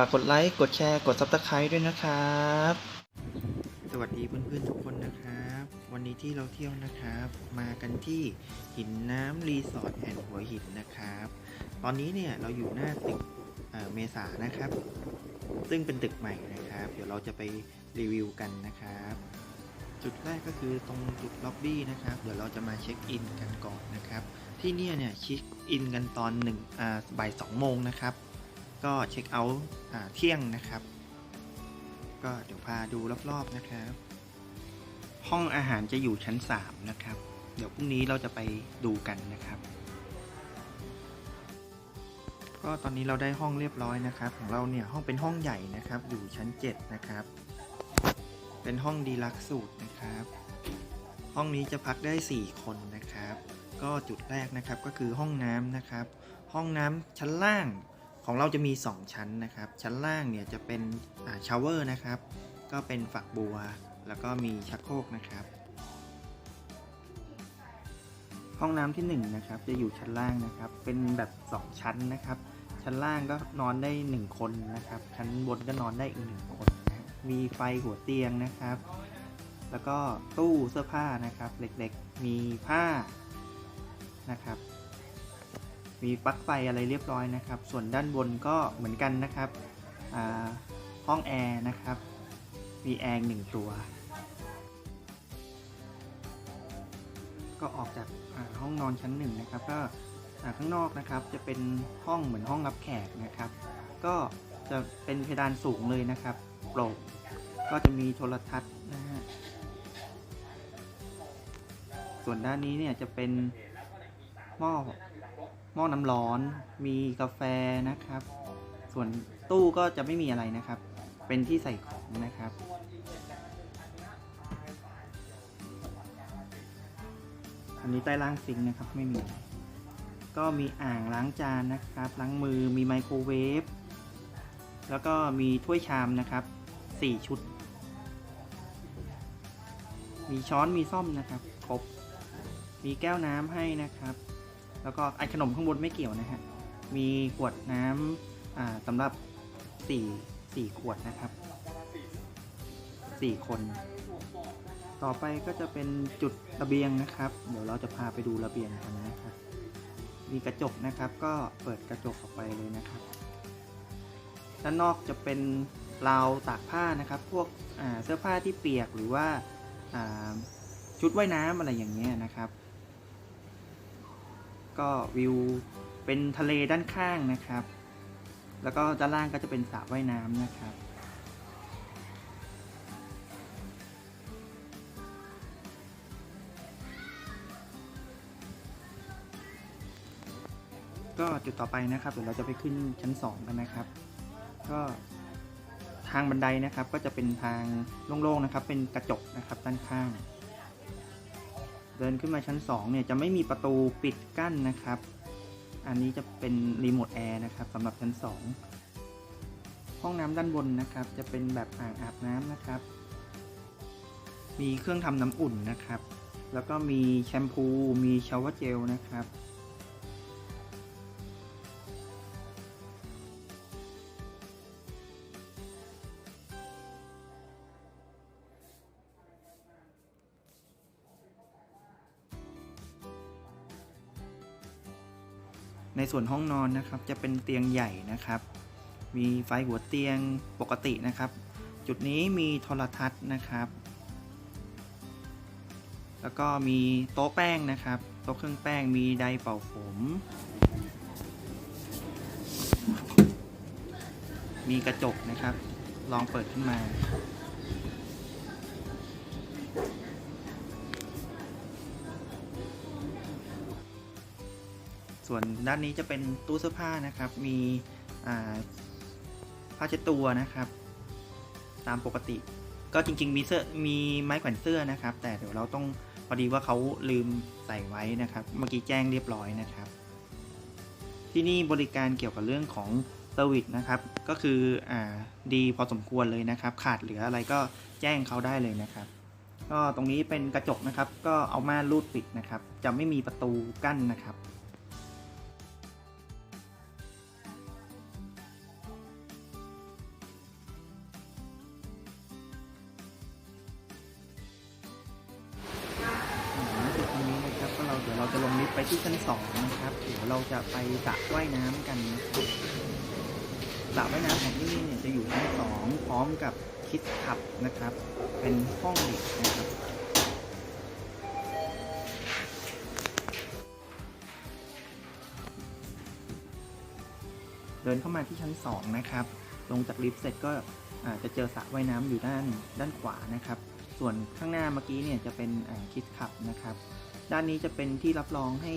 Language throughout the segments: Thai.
ฝากกดไลค์กดแชร์กด Subscribe ด้วยนะครับ สวัสดีเพื่อนๆทุกคนนะครับ วันนี้ที่เราเที่ยวนะครับ มากันที่หินน้ำรีสอร์ทแห่งหัวหินนะครับ ตอนนี้เนี่ยเราอยู่หน้าตึกเเมษานะครับ ซึ่งเป็นตึกใหม่นะครับ เดี๋ยวเราจะไปรีวิวกันนะครับ จุดแรกก็คือตรงจุดล็อบบี้นะครับ เดี๋ยวเราจะมาเช็คอินกันก่อนนะครับ ที่เนี่ยเนี่ยเช็คอินกันตอนหนึ่งอ่าบ่ายสองโมงนะครับ ก็เช็คเอาท์เที่ยงนะครับ ก็เดี๋ยวพาดูรอบๆนะครับ ห้องอาหารจะอยู่ชั้น 3 นะครับ เดี๋ยวพรุ่งนี้เราจะไปดูกันนะครับ ก็ตอนนี้เราได้ห้องเรียบร้อยนะครับ ของเราเนี่ยห้องเป็นห้องใหญ่นะครับ อยู่ชั้น 7 นะครับ เป็นห้องดีลักซ์สูตรนะครับ ห้องนี้จะพักได้ 4 คนนะครับ ก็จุดแรกนะครับก็คือห้องน้ำนะครับ ห้องน้ำชั้นล่าง ของเราจะมี 2 ชั้นนะครับ ชั้นล่างเนี่ยจะเป็นชาวเวอร์นะครับ ก็เป็นฝักบัว แล้วก็มีชักโครกนะครับ ห้องน้ำที่1นงนะครับจะอยู่ชั้นล่างนะครับ เป็นแบบ 2 ชั้นนะครับ ชั้นล่างก็นอนได้ 1 คนนะครับ ชั้นบนก็นอนได้อีกหนึ่งคนนะมีไฟหัวเตียงนะครับ แล้วก็ตู้เสื้อผ้านะครับ เล็กๆ มีผ้านะครับ มีปลั๊กไฟอะไรเรียบร้อยนะครับ ส่วนด้านบนก็เหมือนกันนะครับห้องแอร์นะครับ มีแอร์หนึ่งตัว ก็ออกจากาห้องนอนชั้นหนึ่งนะครับ ก็ข้างนอกนะครับจะเป็นห้องเหมือนห้องรับแขกนะครับ ก็จะเป็นเพดานสูงเลยนะครับโปร่งก็จะมีโทรทัศน์นะฮะส่วนด้านนี้เนี่ยจะเป็นหม้อ ม้อน้ำร้อน มีกาแฟนะครับ ส่วนตู้ก็จะไม่มีอะไรนะครับ เป็นที่ใส่ของนะครับ อันนี้ใต้ล่างซิงนะครับไม่มี ก็มีอ่างล้างจานนะครับ ล้างมือ มีไมโครเวฟ แล้วก็มีถ้วยชามนะครับ 4 ชุด มีช้อน มีซ่อมนะครับ ครบ มีแก้วน้ำให้นะครับ แล้วก็ไอขนมข้างบนไม่เกี่ยวนะฮะ มีขวดน้ำอ่าสำหรับสี่สี่ขวดนะครับสี่คน ต่อไปก็จะเป็นจุดระเบียงนะครับ เดี๋ยวเราจะพาไปดูระเบียงกันนะครับ มีกระจกนะครับก็เปิดกระจกออกไปเลยนะครับ ด้านนอกจะเป็นราวตากผ้านะครับ พวกเสื้อผ้าที่เปียกหรือว่าอ่าชุดว่ายน้ำอะไรอย่างเงี้ยนะครับ ก็วิวเป็นทะเลด้านข้างนะครับ แล้วก็ด้านล่างก็จะเป็นสระว่ายน้ำนะครับ ก็จุดต่อไปนะครับเดี๋ยวเราจะไปขึ้นชั้น 2 กันนะครับ ก็ทางบันไดนะครับก็จะเป็นทางโล่งๆนะครับ เป็นกระจกนะครับด้านข้าง เดินขึ้นมาชั้น2เนี่ยจะไม่มีประตูปิดกั้นนะครับ อันนี้จะเป็นรีโมทแอร์นะครับสำหรับชั้น 2 ห้องน้ำด้านบนนะครับ จะเป็นแบบอ่างอาบน้ำนะครับ มีเครื่องทำน้ำอุ่นนะครับ แล้วก็มีแชมพู มีชาวเวอร์เจลนะครับ ในส่วนห้องนอนนะครับจะเป็นเตียงใหญ่นะครับ มีไฟหัวเตียงปกตินะครับ จุดนี้มีโทรทัศน์นะครับ แล้วก็มีโต๊ะแป้งนะครับ โต๊ะเครื่องแป้งมีไดร์เป่าผม มีกระจกนะครับ ลองเปิดขึ้นมา ส่วนด้านนี้จะเป็นตู้เสื้อผ้านะครับ มีผ้าเช็ดตัวนะครับ ตามปกติ ก็จริง ๆ มีเสื้อมีไม้แขวนเสื้อนะครับ แต่เดี๋ยวเราต้องพอดีว่าเขาลืมใส่ไว้นะครับ เมื่อกี้แจ้งเรียบร้อยนะครับ ที่นี่บริการเกี่ยวกับเรื่องของเซอร์วิสนะครับ ก็คืออดีพอสมควรเลยนะครับ ขาดเหลืออะไรก็แจ้งเขาได้เลยนะครับ ก็ตรงนี้เป็นกระจกนะครับ ก็เอาม่านรูดปิดนะครับ จะไม่มีประตูกั้นนะครับ เราจะลงลิฟต์ไปที่ชั้นสองนะครับ เดี๋ยวเราจะไปสระว่ายน้ำกันนะครับสระว่ายน้ำของที่นี่เนี่ยจะอยู่ชั้นสองพร้อมกับคิดขับนะครับ เป็นห้องเด็กนะครับเดินเข้ามาที่ชั้น 2 นะครับ ลงจากลิฟต์เสร็จก็อาจะเจอสระว่ายน้ำอยู่ด้านด้านขวานะครับ ส่วนข้างหน้าเมื่อกี้เนี่ยจะเป็นคิดขับนะครับ ด้านนี้จะเป็นที่รับรองให้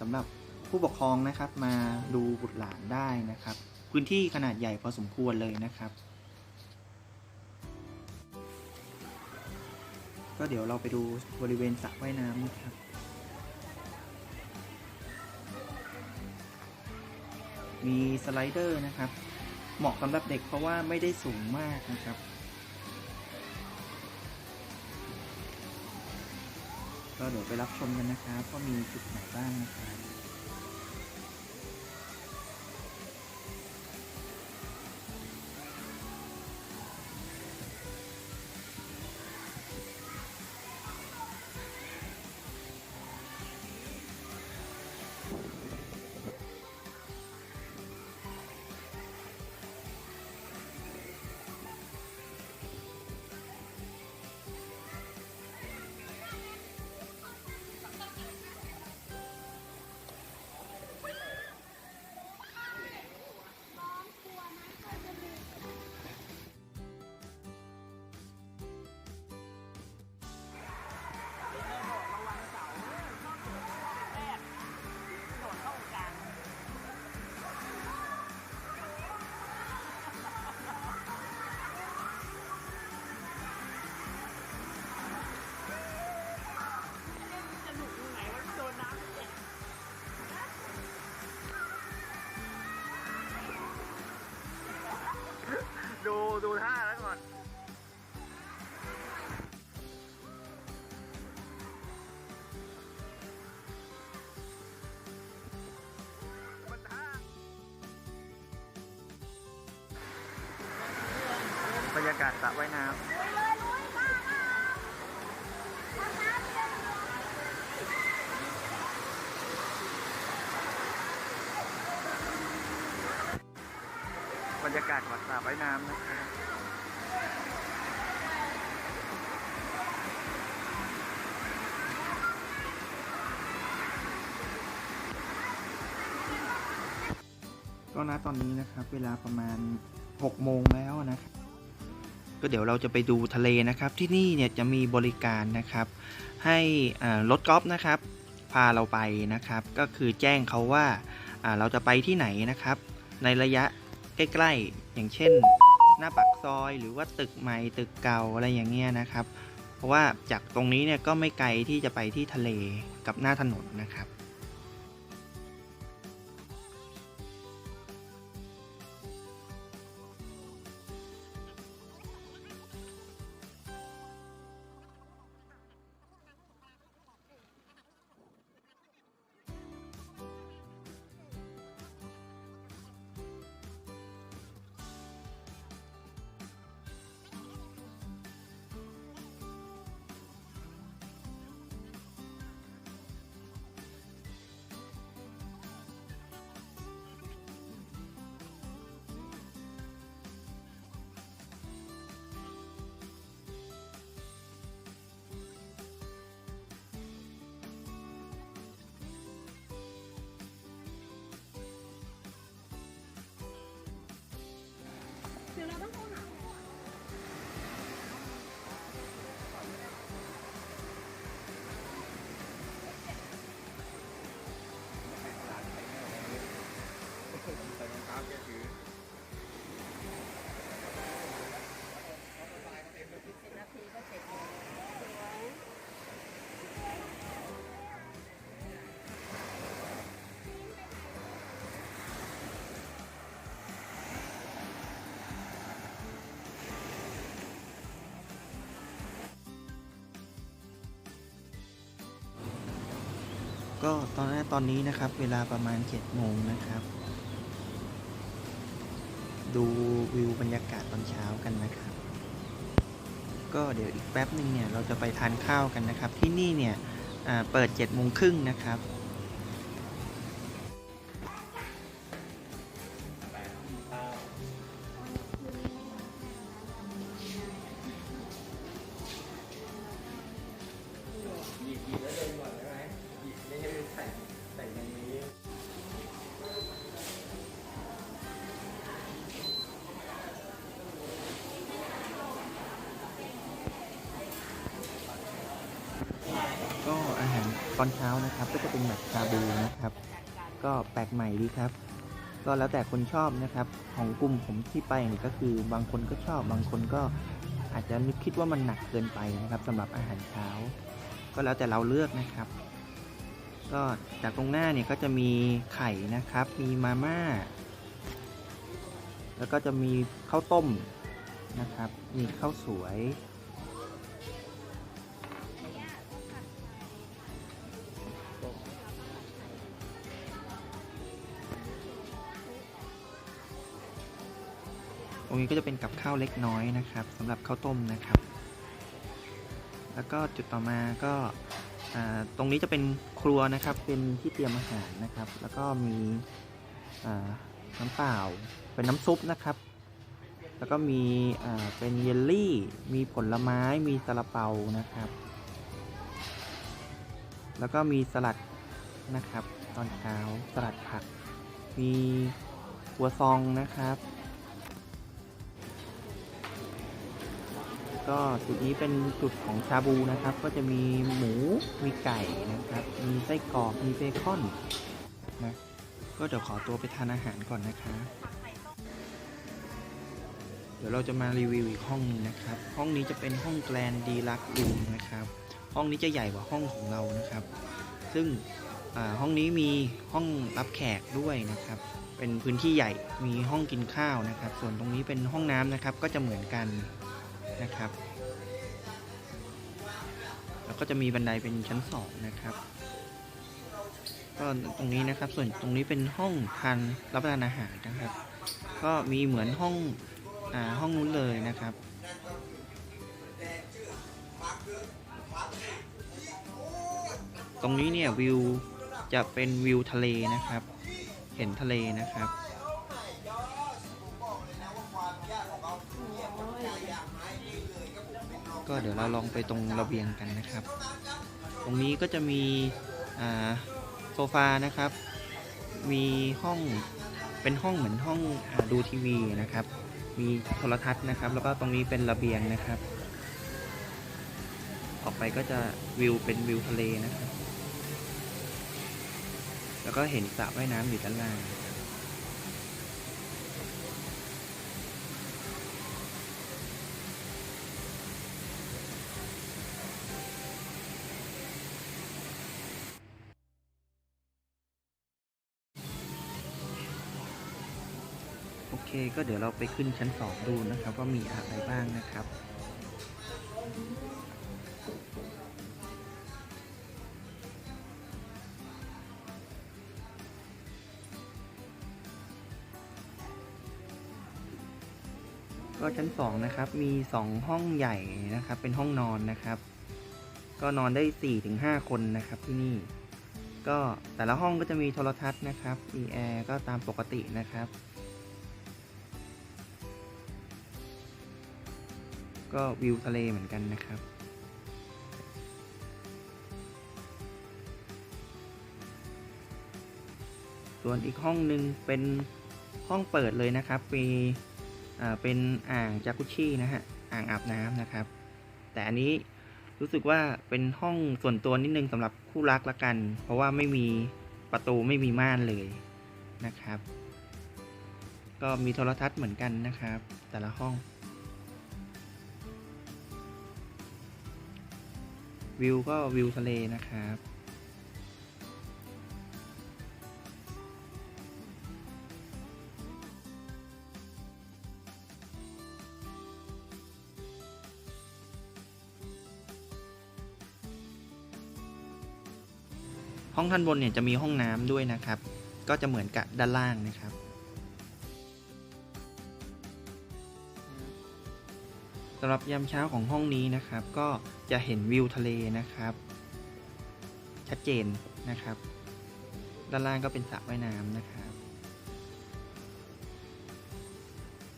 สำหรับผู้ปกครองนะครับ มาดูบุตรหลานได้นะครับ พื้นที่ขนาดใหญ่พอสมควรเลยนะครับ ก็เดี๋ยวเราไปดูบริเวณสระว่ายน้ำนะครับมีสไลเดอร์นะครับ เหมาะสำหรับเด็กเพราะว่าไม่ได้สูงมากนะครับ ก็เดี๋ยวไปรับชมกันนะครับว่ามีจุดไหนบ้างนะครับ ดูท่าแล้วก่อนบรรยากาศสระว่ายน้ำบรรยากาศของสระว่ายน้ำนะ ก็นะตอนนี้นะครับ เวลาประมาณ6โมงแล้วนะครับ ก็เดี๋ยวเราจะไปดูทะเลนะครับ ที่นี่เนี่ยจะมีบริการนะครับ ให้รถกอล์ฟนะครับ พาเราไปนะครับ ก็คือแจ้งเขาว่าอ่าเราจะไปที่ไหนนะครับ ในระยะใกล้ๆ อย่างเช่น หน้าปากซอยหรือว่าตึกใหม่ตึกเก่าอะไรอย่างเงี้ยนะครับ เพราะว่าจากตรงนี้เนี่ยก็ไม่ไกลที่จะไปที่ทะเลกับหน้าถนนนะครับ ¿no? ก็ตอนนี้ตอนนี้นะครับ เวลาประมาณเจ็ดโมงนะครับ ดูวิวบรรยากาศตอนเช้ากันนะครับ ก็เดี๋ยวอีกแป๊บหนึ่งเนี่ยเราจะไปทานข้าวกันนะครับ ที่นี่เนี่ยเปิดเจ็ดโมงครึ่งนะครับ อนเช้านะครับ ก็จะเป็นแบบชาบูนะครับ ก็แปลกใหม่ดีครับ ก็แล้วแต่คนชอบนะครับ ของกลุ่มผมที่ไปนี่ก็คือบางคนก็ชอบ บางคนก็อาจจะนึกคิดว่ามันหนักเกินไปนะครับสำหรับอาหารเช้า ก็แล้วแต่เราเลือกนะครับ ก็จากตรงหน้าเนี่ยก็จะมีไข่นะครับ มีมาม่าแล้วก็จะมีข้าวต้มนะครับ มีข้าวสวย รงนี้ก็จะเป็นกับข้าวเล็กน้อยนะครับสำหรับข้าวต้มนะครับ แล้วก็จุดต่อมาก็ตรงนี้จะเป็นครัวนะครับ เป็นที่เตรียมอาหารนะครับ แล้วก็มีน้ำเปล่า เป็นน้ำซุปนะครับ แล้วก็มีเป็นเยลลี่ มีผลไม้ มีซาลาเปานะครับ แล้วก็มีสลัดนะครับ ตอนเช้าสลัดผัก มีหัวซองนะครับ ก็จุดนี้เป็นจุดของชาบูนะครับ ก็จะมีหมูมีไก่นะครับ มีไส้กรอกมีเบคอนนะก็เดี๋ยวขอตัวไปทานอาหารก่อนนะคะ เดี๋ยวเราจะมารีวิวอีกห้องหนึงนะครับ ห้องนี้จะเป็นห้องแกลนดีลักรูมนะครับ ห้องนี้จะใหญ่กว่าห้องของเรานะครับ ซึ่งห้องนี้มีห้องรับแขกด้วยนะครับ เป็นพื้นที่ใหญ่มีห้องกินข้าวนะครับ ส่วนตรงนี้เป็นห้องน้ำนะครับก็จะเหมือนกัน นะครับ แล้วก็จะมีบันไดเป็นชั้นสองนะครับก็ตรงนี้นะครับ ส่วนตรงนี้เป็นห้องทานรับประทานอาหารนะครับ ก็มีเหมือนห้องอ่าห้องนู้นเลยนะครับตรงนี้เนี่ยวิวจะเป็นวิวทะเลนะครับ เห็นทะเลนะครับ ก็เดี๋ยวเราลองไปตรงระเบียงกันนะครับ ตรงนี้ก็จะมีโซฟานะครับ มีห้องเป็นห้องเหมือนห้องอดูทีวีนะครับ มีโทรทัศน์นะครับ แล้วก็ตรงนี้เป็นระเบียงนะครับ ออกไปก็จะวิวเป็นวิวทะเลนะครับ แล้วก็เห็นสระว่ายน้ำอยู่ด้านล่าง เคก็เดี๋ยวเราไปขึ้นชั้นสองดูนะครับว่ามีอะไรบ้างนะครับก็ชั้นสองนะครับ มีสองห้องใหญ่นะครับ เป็นห้องนอนนะครับ ก็นอนได้สี่ถึงห้าคนนะครับที่นี่ ก็แต่ละห้องก็จะมีโทรทัศน์นะครับ มีแอร์ก็ตามปกตินะครับ ก็วิวทะเลเหมือนกันนะครับ ส่วนอีกห้องหนึ่งเป็นห้องเปิดเลยนะครับ มีเป็นอ่างจากุชชี่นะฮะ อ่างอาบน้ำนะครับ แต่อันนี้รู้สึกว่าเป็นห้องส่วนตัวนิดนึงสำหรับคู่รักละกัน เพราะว่าไม่มีประตูไม่มีม่านเลยนะครับ ก็มีโทรทัศน์เหมือนกันนะครับ แต่ละห้อง วิวก็วิวทะเลนะครับ ห้องท่านบนเนี่ยจะมีห้องน้ำด้วยนะครับ ก็จะเหมือนกับด้านล่างนะครับ สำหรับยามเช้าของห้องนี้นะครับ ก็จะเห็นวิวทะเลนะครับ ชัดเจนนะครับ ด้านล่างก็เป็นสระว่ายน้ำนะครับ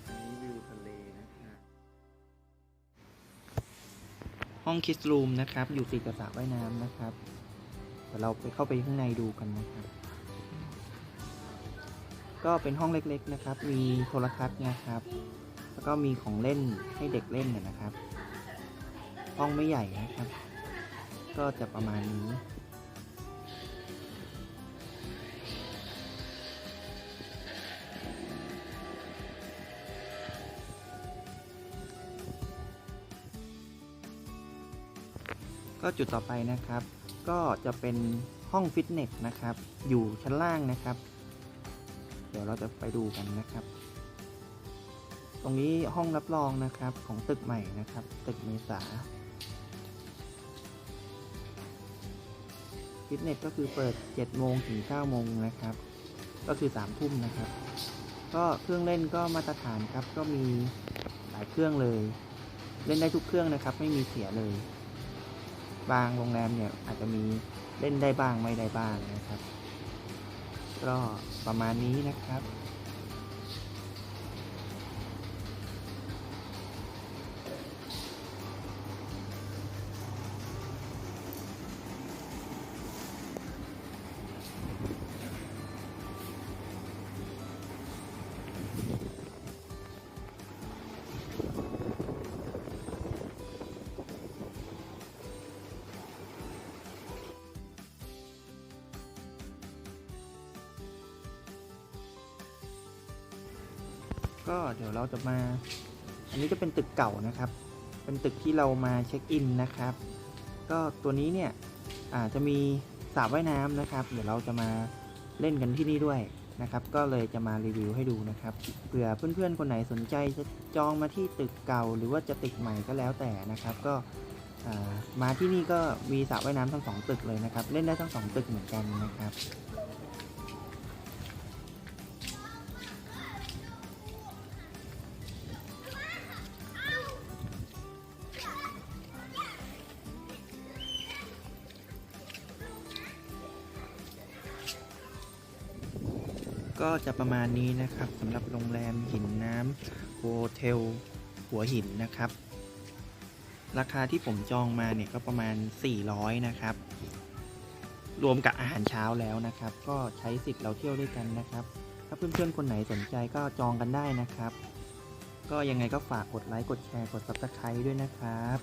อันนี้วิวทะเลนะครับห้องคิสรูมนะครับ อยู่ติดกับสระว่ายน้ำนะครับเดี๋ยวเราไปเข้าไปข้างในดูกันนะครับ ก็เป็นห้องเล็กๆนะครับ มีโทรทัศน์นะครับ แล้วก็มีของเล่นให้เด็กเล่นนะครับ ห้องไม่ใหญ่นะครับ ก็จะประมาณนี้ ก็จุดต่อไปนะครับ ก็จะเป็นห้องฟิตเนสนะครับ อยู่ชั้นล่างนะครับ เดี๋ยวเราจะไปดูกันนะครับ ตรงนี้ห้องรับรองนะครับของตึกใหม่นะครับ ตึกเมษาฟิตเนสก็คือเปิด 7 โมงถึง 9 โมงนะครับ ก็คือ 3 ทุ่มนะครับ ก็เครื่องเล่นก็มาตรฐานครับ ก็มีหลายเครื่องเลย เล่นได้ทุกเครื่องนะครับ ไม่มีเสียเลย บางโรงแรมเนี่ยอาจจะมีเล่นได้บ้างไม่ได้บ้างนะครับ ก็ประมาณนี้นะครับ ก็เดี๋ยวเราจะมา อันนี้จะเป็นตึกเก่านะครับ เป็นตึกที่เรามาเช็คอินนะครับ ก็ตัวนี้เนี่ยอาจจะมีสระว่ายน้ำนะครับ เดี๋ยวเราจะมาเล่นกันที่นี่ด้วยนะครับ ก็เลยจะมารีวิวให้ดูนะครับเผื่อเพื่อนๆคนไหนสนใจจะจองมาที่ตึกเก่า หรือว่าจะตึกใหม่ก็แล้วแต่นะครับ ก็อ่ามาที่นี่ก็มีสระว่ายน้ำทั้งสองตึกเลยนะครับ เล่นได้ทั้งสองตึกเหมือนกันนะครับ ก็จะประมาณนี้นะครับสำหรับโรงแรมหินน้ำโฮเทลหัวหินนะครับ ราคาที่ผมจองมาเนี่ยก็ประมาณ 400 นะครับ รวมกับอาหารเช้าแล้วนะครับ ก็ใช้สิทธิ์เราเที่ยวด้วยกันนะครับ ถ้าเพื่อนๆคนไหนสนใจก็จองกันได้นะครับ ก็ยังไงก็ฝากกดไลค์กดแชร์กด subscribe ด้วยนะครับ